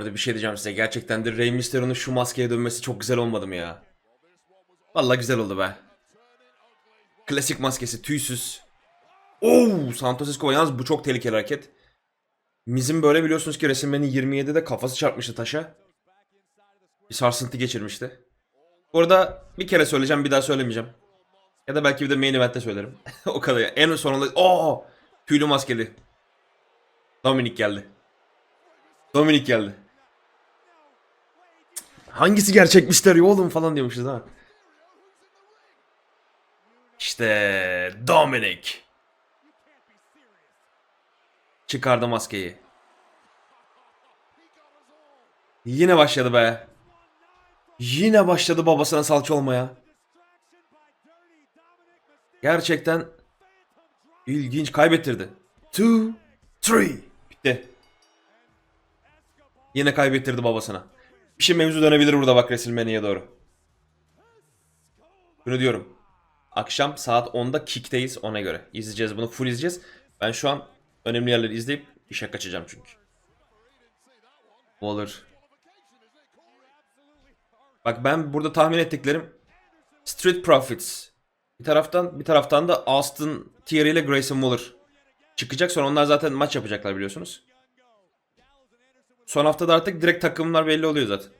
arada bir şey diyeceğim size. Gerçekten de Rey Mysterio'nun şu maskeye dönmesi çok güzel olmadı mı ya? Vallahi güzel oldu be. Klasik maskesi tüysüz. Oo, Santos Escobar yalnız bu çok tehlikeli hareket. Miz'in böyle biliyorsunuz ki WrestleMania 27'de kafası çarpmıştı taşa. Bir sarsıntı geçirmişti. Bu arada bir kere söyleyeceğim bir daha söylemeyeceğim. Ya da belki bir de main event'te söylerim. o kadar ya. En sonunda... Oo! Tüylü maskeli. Dominik geldi. Dominik geldi. Hangisi gerçekmişler ya oğlum falan diyormuşuz ha. İşte Dominik. Çıkardı maskeyi. Yine başladı be. Yine başladı babasına salça olmaya. Gerçekten ilginç kaybettirdi. Two, three. Bitti. Yine kaybettirdi babasına. Bir şey mevzu dönebilir burada bak WrestleMania'ya doğru. Bunu diyorum. Akşam saat 10'da Kick'teyiz ona göre. İzleyeceğiz bunu full izleyeceğiz. Ben şu an önemli yerleri izleyip işe kaçacağım çünkü. Olur. Bak ben burada tahmin ettiklerim Street Profits. Bir taraftan bir taraftan da Austin Theory ile Grayson Waller çıkacak. Sonra onlar zaten maç yapacaklar biliyorsunuz. Son haftada artık direkt takımlar belli oluyor zaten.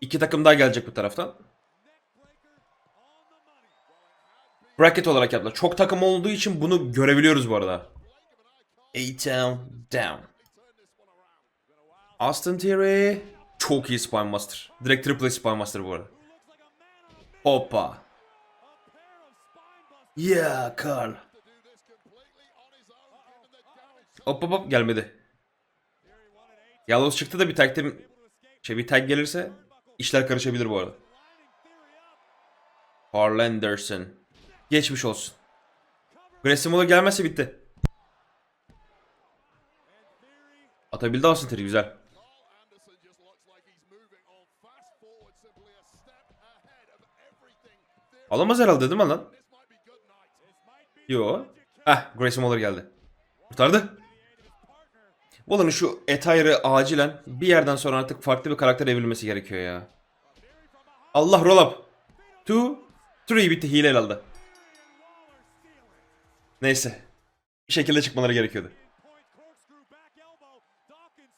İki takım daha gelecek bu taraftan. Bracket olarak yaptılar. Çok takım olduğu için bunu görebiliyoruz bu arada. A-Town down. Austin Theory çok iyi Spine Master. Direkt Triple Spine Master bu arada. Hoppa. Yeah, Carl. Hop hop hop gelmedi. Yalnız çıktı da bir tag team şey bir tag gelirse işler karışabilir bu arada. Carl Anderson. Geçmiş olsun. Grayson Waller gelmezse bitti. Atabildi Austin Theory güzel. Alamaz herhalde değil mi lan? Yo. Heh Grayson Waller geldi. Kurtardı. Waller'ın şu Etire'ı acilen bir yerden sonra artık farklı bir karakter evrilmesi gerekiyor ya. Allah roll up. 2 3 bitti hile aldı. Neyse. Bir şekilde çıkmaları gerekiyordu.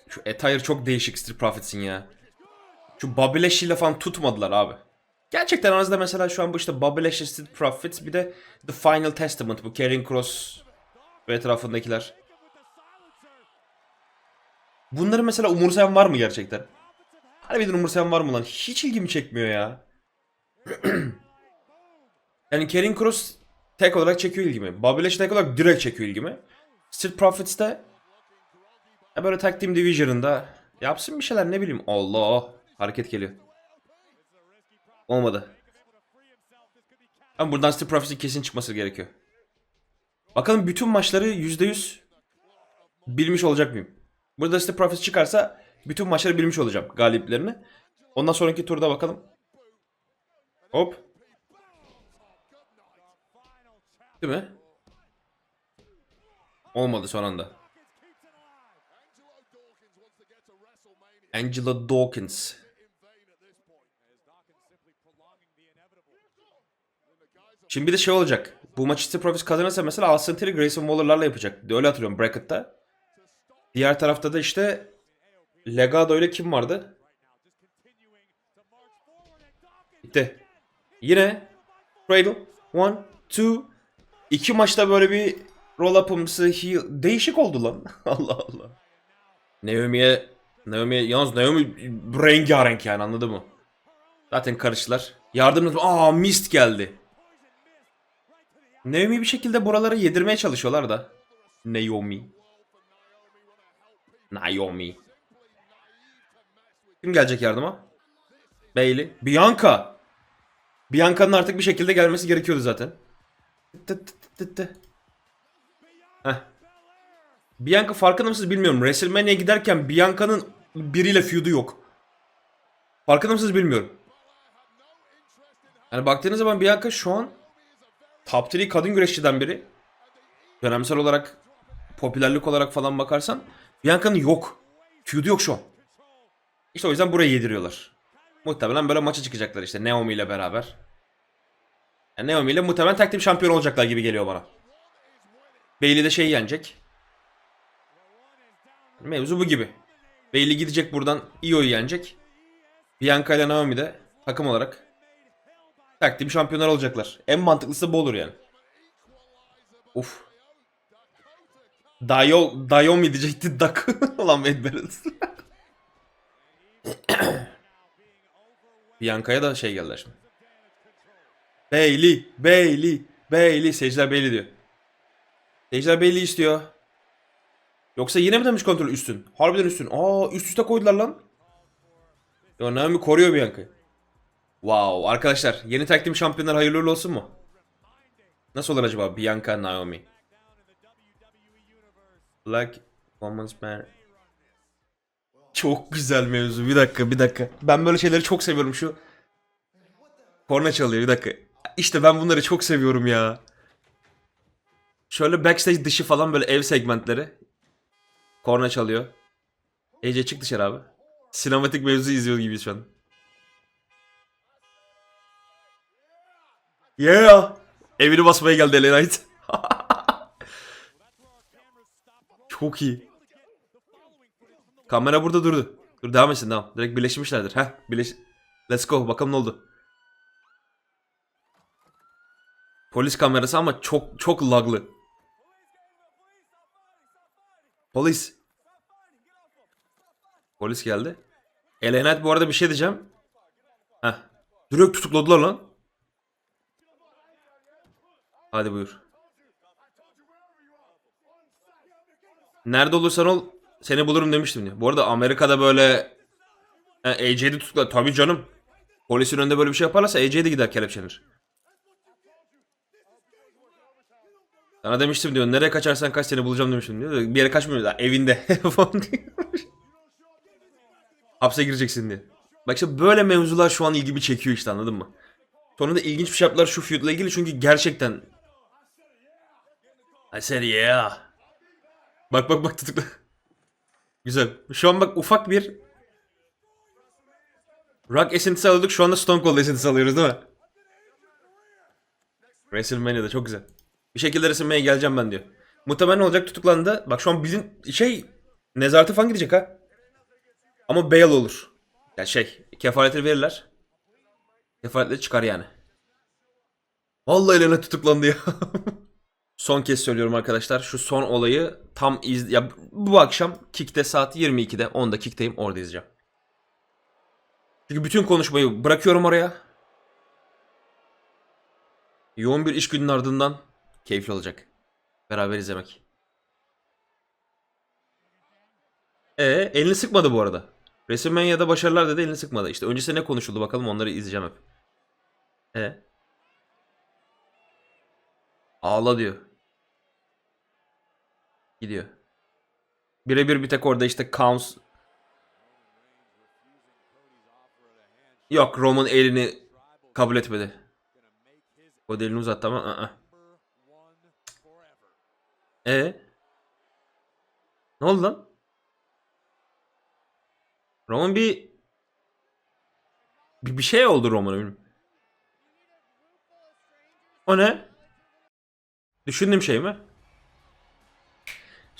Şu Etire çok değişik Street Profits'in ya. Şu Bobby ile falan tutmadılar abi. Gerçekten aranızda mesela şu an bu işte Bobby Street Profits bir de The Final Testament bu Karrion Cross ve etrafındakiler. Bunları mesela umursayan var mı gerçekten? Harbiden umursayan var mı lan? Hiç ilgimi çekmiyor ya. yani Karrion Cross tek olarak çekiyor ilgimi. Bobby Lashley tek olarak direkt çekiyor ilgimi. Street Profits de ya böyle Tag Team Division'ında yapsın bir şeyler ne bileyim. Allah hareket geliyor. Olmadı. Ama buradan Street Profits'in kesin çıkması gerekiyor. Bakalım bütün maçları %100 bilmiş olacak mıyım? Burada Street Profits çıkarsa bütün maçları bilmiş olacağım galiplerini. Ondan sonraki turda bakalım. Hop. Değil mi? Olmadı son anda. Angela Dawkins. Şimdi bir de şey olacak. Bu maçı Street Profits kazanırsa mesela Austin Theory Grayson Waller'larla yapacak. Öyle hatırlıyorum bracket'ta. Diğer tarafta da işte Legado ile kim vardı? Bitti. Yine Cradle. One, two. İki maçta böyle bir roll up'ımsı heel. Değişik oldu lan. Allah Allah. Naomi'ye Naomi yalnız Naomi rengarenk yani anladın mı? Zaten karıştılar. Yardımcı aa mist geldi. Naomi bir şekilde buraları yedirmeye çalışıyorlar da. Naomi. Naomi. Kim gelecek yardıma? Bailey. Bianca. Bianca'nın artık bir şekilde gelmesi gerekiyordu zaten. Tı. Heh. Bianca farkında mısınız bilmiyorum. WrestleMania'ya giderken Bianca'nın biriyle feud'u yok. Farkında mısınız bilmiyorum. Yani baktığınız zaman Bianca şu an top 3 kadın güreşçiden biri. Dönemsel olarak popülerlik olarak falan bakarsan Bianca'nın yok. Feud'u yok şu an. İşte o yüzden burayı yediriyorlar. Muhtemelen böyle maça çıkacaklar işte Naomi ile beraber. Yani Naomi ile muhtemelen tek team şampiyon olacaklar gibi geliyor bana. Bailey de şeyi yenecek. Mevzu bu gibi. Bailey gidecek buradan Io'yu yenecek. Bianca ile Naomi de takım olarak tek team şampiyonlar olacaklar. En mantıklısı bu olur yani. Uf. Dayo, Dayomi diyecekti Dak. Ulan Wade Barrett. Bianca'ya da şey geldiler şimdi. Bailey, Bailey, Bailey. Seyirciler Bailey diyor. Seyirciler Bailey istiyor. Yoksa yine mi demiş kontrol üstün? Harbiden üstün. Aa üst üste koydular lan. Ya Naomi koruyor Bianca'yı. Wow arkadaşlar yeni team şampiyonlar hayırlı olsun mu? Nasıl olur acaba Bianca Naomi? Black Women's Man. Çok güzel mevzu. Bir dakika, bir dakika. Ben böyle şeyleri çok seviyorum şu. Korna çalıyor bir dakika. İşte ben bunları çok seviyorum ya. Şöyle backstage dışı falan böyle ev segmentleri. Korna çalıyor. Ece çık dışarı abi. Sinematik mevzu izliyor gibiyiz şu an. Yeah! Evini basmaya geldi LA Knight. Çok iyi. Kamera burada durdu. Dur devam etsin devam. Direkt birleşmişlerdir. Heh birleş... Let's go bakalım ne oldu. Polis kamerası ama çok çok laglı. Polis. Polis geldi. Elenet bu arada bir şey diyeceğim. Heh. Direkt tutukladılar lan. Hadi buyur. Nerede olursan ol seni bulurum demiştim diyor. Bu arada Amerika'da böyle ha, AJ'de tutuklar. Tabii canım. Polisin önünde böyle bir şey yaparlarsa AJ de gider kelepçelenir. Sana demiştim diyor. Nereye kaçarsan kaç seni bulacağım demiştim diyor. Bir yere kaçmıyor da evinde. falan diyor. Hapse gireceksin diye. Bak işte böyle mevzular şu an ilgimi çekiyor işte anladın mı? Sonunda ilginç bir şey yaptılar şu feud'la ilgili çünkü gerçekten I said yeah. Bak bak bak tutukla. Güzel. Şu an bak ufak bir Rock esintisi alıyorduk. Şu anda Stone Cold esintisi alıyoruz değil mi? WrestleMania'da çok güzel. Bir şekilde WrestleMania'ya geleceğim ben diyor. Muhtemelen olacak tutuklandı. Bak şu an bilin şey nezarete falan gidecek ha. Ama bail olur. Ya şey kefaleti verirler. Kefaletleri çıkar yani. Vallahi Elena tutuklandı ya. Son kez söylüyorum arkadaşlar. Şu son olayı tam iz... Ya bu akşam Kick'te saat 22'de. 10'da Kick'teyim. Orada izleyeceğim. Çünkü bütün konuşmayı bırakıyorum oraya. Yoğun bir iş gününün ardından keyifli olacak. Beraber izlemek. E elini sıkmadı bu arada. WrestleMania'da başarılar dedi elini sıkmadı. İşte öncesinde ne konuşuldu bakalım onları izleyeceğim hep. E Ağla diyor. Gidiyor. Birebir bir tek orada işte Counts Yok Roman elini kabul etmedi. O elini uzattı ama ı-ı. E Ne oldu lan? Roman bir bir, bir şey oldu Roman'a bilmiyorum. O ne? Düşündüğüm şey mi?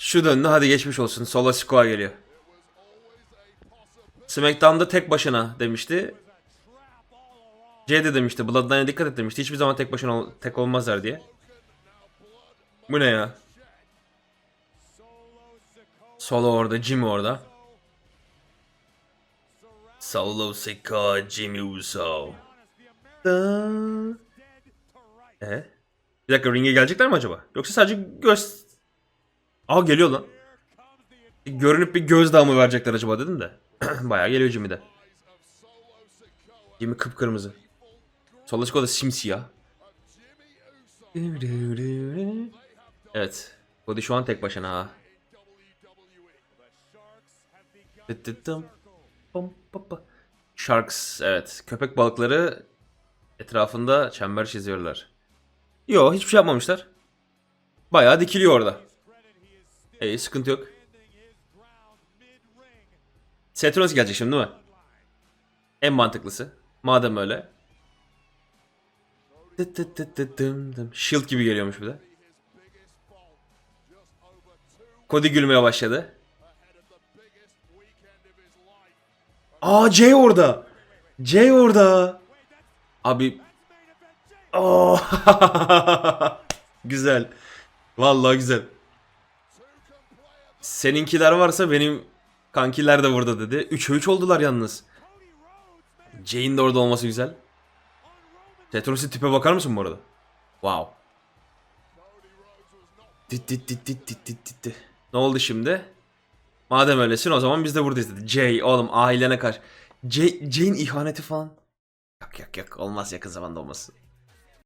Şu döndü hadi geçmiş olsun. Solo Sikoa geliyor. SmackDown'da tek başına demişti. C de demişti. Bloodline'a dikkat et demişti. Hiçbir zaman tek başına tek olmazlar diye. Bu ne ya? Solo orada, Jimmy orada. Solo Sikoa, Jimmy Uso. Da. E? Bir dakika ringe gelecekler mi acaba? Yoksa sadece göz... Aa geliyor lan. Görünüp bir gözdağı mı verecekler acaba dedim de. Bayağı geliyor Jimmy de. Jimmy kıpkırmızı. Solo Sikoa da simsiyah. Evet. Cody şu an tek başına ha. Sharks evet. Köpek balıkları etrafında çember çiziyorlar. Yo hiçbir şey yapmamışlar. Bayağı dikiliyor orada. İyi sıkıntı yok. Seth Rollins gelecek şimdi değil mi? En mantıklısı. Madem öyle. Shield gibi geliyormuş bir de. Cody gülmeye başladı. Aa Jay orada. Jay orada. Abi. Oo. güzel. Vallahi güzel. Seninkiler varsa benim kankiler de burada dedi. 3'e 3 oldular yalnız. Jay'in de orada olması güzel. Tetros'un tipe bakar mısın bu arada? Wow. Dit dit dit dit dit dit dit dit. Ne oldu şimdi? Madem öylesin o zaman biz de buradayız dedi. Jay oğlum ailene karşı. Jay, Jay'in ihaneti falan. Yok yok yok olmaz yakın zamanda olması.